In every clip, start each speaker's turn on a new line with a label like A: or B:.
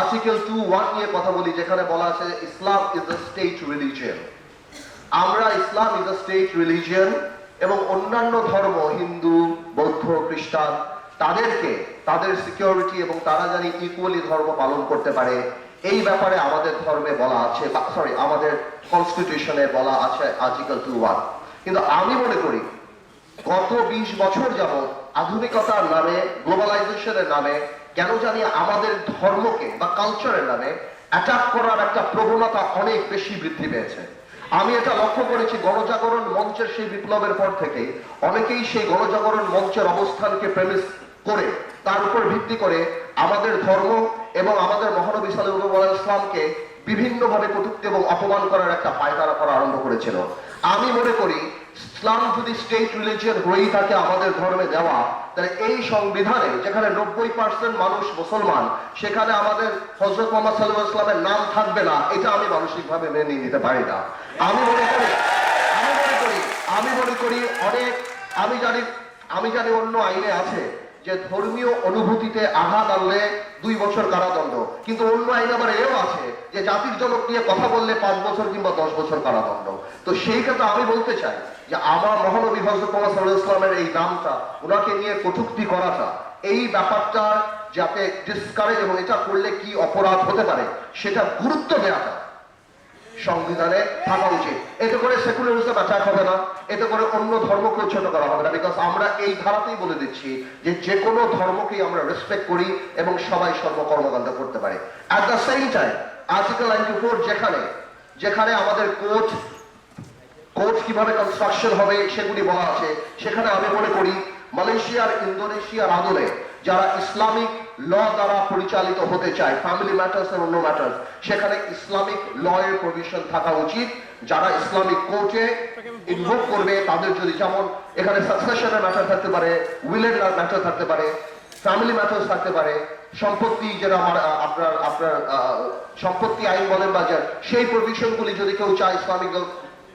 A: Article two one নিয়ে কথা বলি, যেখানে বলা আছে Islam is the state religion আমরা Islam is the state religion এবং অন্যান্য ধর্ম, হিন্দু, বৌদ্ধ, খ্রিস্টান, তাদেরকে, তাদের সিকিউরিটি এবং তারা জানি ইকুয়ালি ধর্ম পালন করতে পারে। এই ব্যাপারে আমাদের ধর্মে বলা আছে সরি আমাদের কনস্টিটিউশনে বলা আছে আর্টিকেল টু ওয়ান কিন্তু আমি মনে করি, গত বিশ বছর যাবৎ আধুনিকতার নামে গ্লোবালাইজেশনের নামে কেন জানি আমাদের ধর্মকে বা কালচারের নামে অ্যাটাক করার একটা প্রবণতা অনেক বেশি বৃদ্ধি পেয়েছে। আমি এটা লক্ষ্য করেছি, গণজাগরণ মঞ্চের সেই বিপ্লবের পর থেকে অনেকেই সেই গণজাগরণ মঞ্চের অবস্থানকে প্রেমিস করে, তার উপর ভিত্তি করে আমাদের ধর্ম এবং আমাদের মহানবী সাল্লাহ ইসলামকে বিভিন্নভাবে কটুক্তি এবং অপমান করার একটা পায়তারা করা আরম্ভ করেছিল। আমি মনে করি ইসলাম যদি স্টেট রিলিজিয়ন থাকে আমাদের ধর্মে দেওয়া, তাহলে এই সংবিধানে যেখানে নব্বই পার্সেন্ট মানুষ মুসলমান, সেখানে আমাদের হজরত মোহাম্মদ সাল্লাহ ইসলামের নাম থাকবে না। এটা আমি মানসিকভাবে মেনে নিতে পারি না। আমি মনে করি, আমি মনে করি, আমি মনে করি অনেক, আমি জানি আমি জানি অন্য আইনে আছে যে ধর্মীয় অনুভূতিতে আঘাত আনলে দুই বছর কারাদণ্ড। কিন্তু অন্য আইন আবার এও আছে যে জাতির জনক নিয়ে কথা বললে পাঁচ বছর কিংবা দশ বছর কারাদণ্ড। তো সেই ক্ষেত্রে আমি বলতে চাই যে আমার মহানবী হজরত মোহাম্মদ ইসলামের এই নামটা ওনাকে নিয়ে কটুক্তি করাটা, এই ব্যাপারটা যাতে ডিসকারেজ এবং এটা করলে কি অপরাধ হতে পারে, সেটা গুরুত্ব দেওয়াটা সংবিধানে থাকা উচিত। এতে করে সেকুলারিজম অ্যাটাক হবে না, এতে করে অন্য ধর্মকেও ছোট করা হবে না বিকজ আমরা এই ধারাতেই বলে দিচ্ছি যে যে কোনো ধর্মকেই আমরা রেসপেক্ট করি এবং সবাই সর্বকর্মকাণ্ড করতে পারে। At the same time article ninety four যেখানে যেখানে আমাদের কোর্ট কোর্ট কীভাবে কনস্ট্রাকশন হবে সেগুলি বলা আছে। সেখানে আমি মনে করি মালয়েশিয়ার, ইন্দোনেশিয়ার আদলে যারা ইসলামিক ল দ্বারা পরিচালিত হতে চায় ফ্যামিলি ম্যাটার্স এর অন্য ম্যাটার্স সেখানে ইসলামিক ল এর প্রভিশন থাকা উচিত। যারা ইসলামিক কোর্টে ইনভোক করবে, তাদের যদি যেমন এখানে সাকসেশনের ম্যাটার থাকতে পারে উইলের ম্যাটার থাকতে পারে ফ্যামিলি ম্যাটার্স থাকতে পারে, সম্পত্তি যেটা আমার আপনার আপনার সম্পত্তি আইন বলেন বা যা- সেই প্রভিশনগুলি যদি কেউ চায় ইসলামিক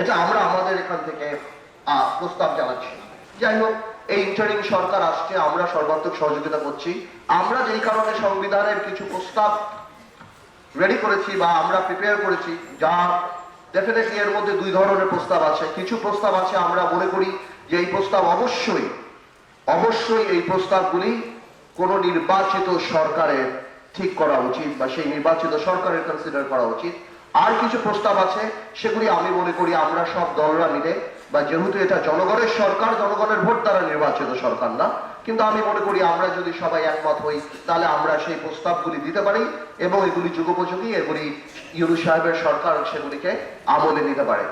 A: এটা আমরা আমাদের এখান থেকে প্রস্তাব জানাচ্ছি। যাই হোক, এই ইন্টারিং সরকার আসছে, আমরা সর্বাত্মক সহযোগিতা করছি। আমরা যেই কারণে সংবিধানের কিছু প্রস্তাব রেডি করেছি বা আমরা প্রিপেয়ার করেছি, যা ডেফিনেটলি এর মধ্যে দুই ধরনের প্রস্তাব আছে। কিছু প্রস্তাব আছে, আমরা মনে করি যে এই প্রস্তাব অবশ্যই অবশ্যই এই প্রস্তাবগুলি কোন নির্বাচিত সরকারের ঠিক করা উচিত বা সেই নির্বাচিত সরকারের কনসিডার করা উচিত। আর কিছু প্রস্তাব আছে, সেগুলি আমি মনে করি আমরা সব দলরা মিলে, বা যেহেতু এটা জনগণের সরকার, জনগণের ভোট দ্বারা নির্বাচিত সরকার না, কিন্তু আমি মনে করি আমরা যদি সবাই একমত হই, তাহলে আমরা সেই প্রস্তাবগুলি দিতে পারি এবং এগুলি যুগোপযোগী, এগুলি ইউরু সাহেবের সরকার সেগুলিকে আমলে নিতে পারে।